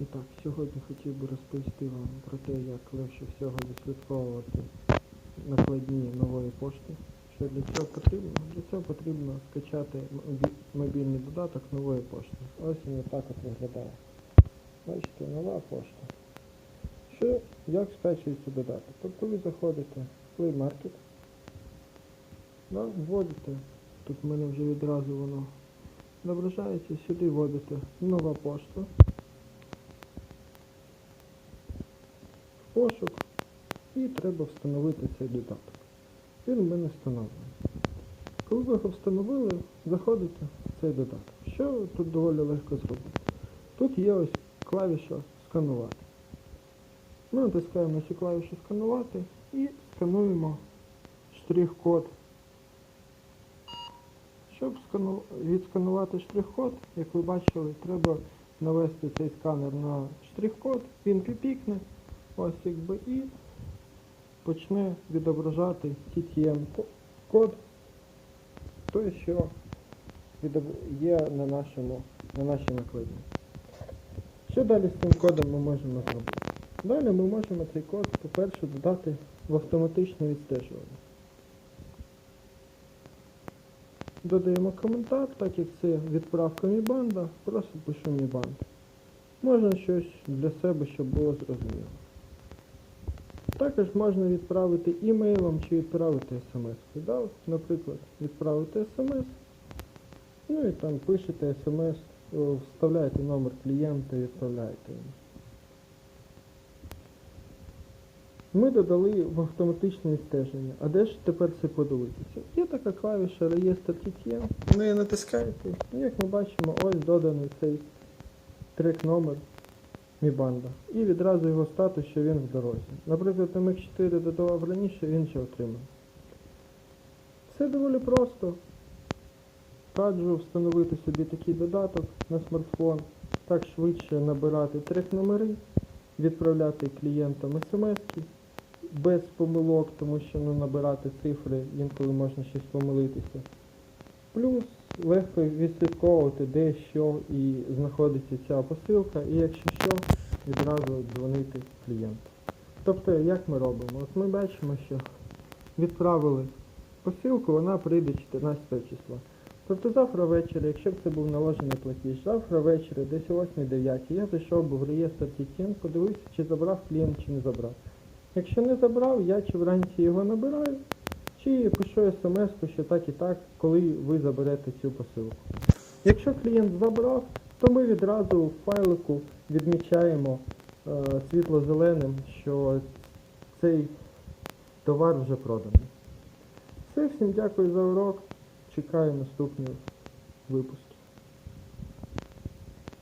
І так, сьогодні хотів би розповісти вам про те, як легше всього відслідковувати накладні нової пошти. Що для цього потрібно? Для цього потрібно скачати мобільний додаток нової пошти. Ось він так от виглядає. Бачите, нова пошта. Що, як скачується додаток? Тобто ви заходите в Play Market, да, вводите, тут в мене вже відразу воно відображається, сюди вводите нова пошта. Пошук і треба встановити цей додаток. Він у мене встановлений. Коли ви його встановили, заходите в цей додаток. Що тут доволі легко зробити? Тут є ось клавіша сканувати. Ми натискаємо цю клавішу сканувати і скануємо штрих-код. Щоб відсканувати штрих-код, як ви бачили, треба навести цей сканер на штрих-код, він піпікне, ось якби і почне відображати TTM-код, той, що є на нашому на нашій накладні. Що далі з цим кодом ми можемо зробити? Далі ми можемо цей код, по-перше, додати в автоматичне відстежування. Додаємо коментар, так як це відправка Мібанда, просто пишу Мібанд. Можна щось для себе, щоб було зрозуміло. Також можна відправити імейлом чи відправити смс. Да? Наприклад, відправити смс, ну і там пишете смс, вставляєте номер клієнта і відправляєте йому. Ми додали в автоматичне відстеження. А де ж тепер це подивитися? Є така клавіша реєстр TTM, неї натискаєте, і як ми бачимо, ось доданий цей трек номер Мібанда. І відразу його статус, що він в дорозі. Наприклад, MX4 додавав раніше, він ще отримав. Все доволі просто. Раджу встановити собі такий додаток на смартфон, так швидше набирати трек номери, відправляти клієнтам смс без помилок, тому що ну, набирати цифри інколи можна щось помилитися. Плюс легко відслідковувати, де що і знаходиться ця посилка, і якщо що, відразу дзвонити клієнту. Тобто, як ми робимо? От ми бачимо, що відправили посилку, вона прийде 14 числа. Тобто завтра ввечері, якщо б це був наложений платіж, завтра ввечері, десь о 8-9, я зайшов би в реєстр TTN, подивився, чи забрав клієнт, чи не забрав. Якщо не забрав, я чи вранці його набираю, чи пишу смс, що так і так, коли ви заберете цю посилку. Якщо клієнт забрав, то ми відразу в файлику відмічаємо е, світло-зеленим, що цей товар вже проданий. Все, всім дякую за урок. Чекаю наступні випусків.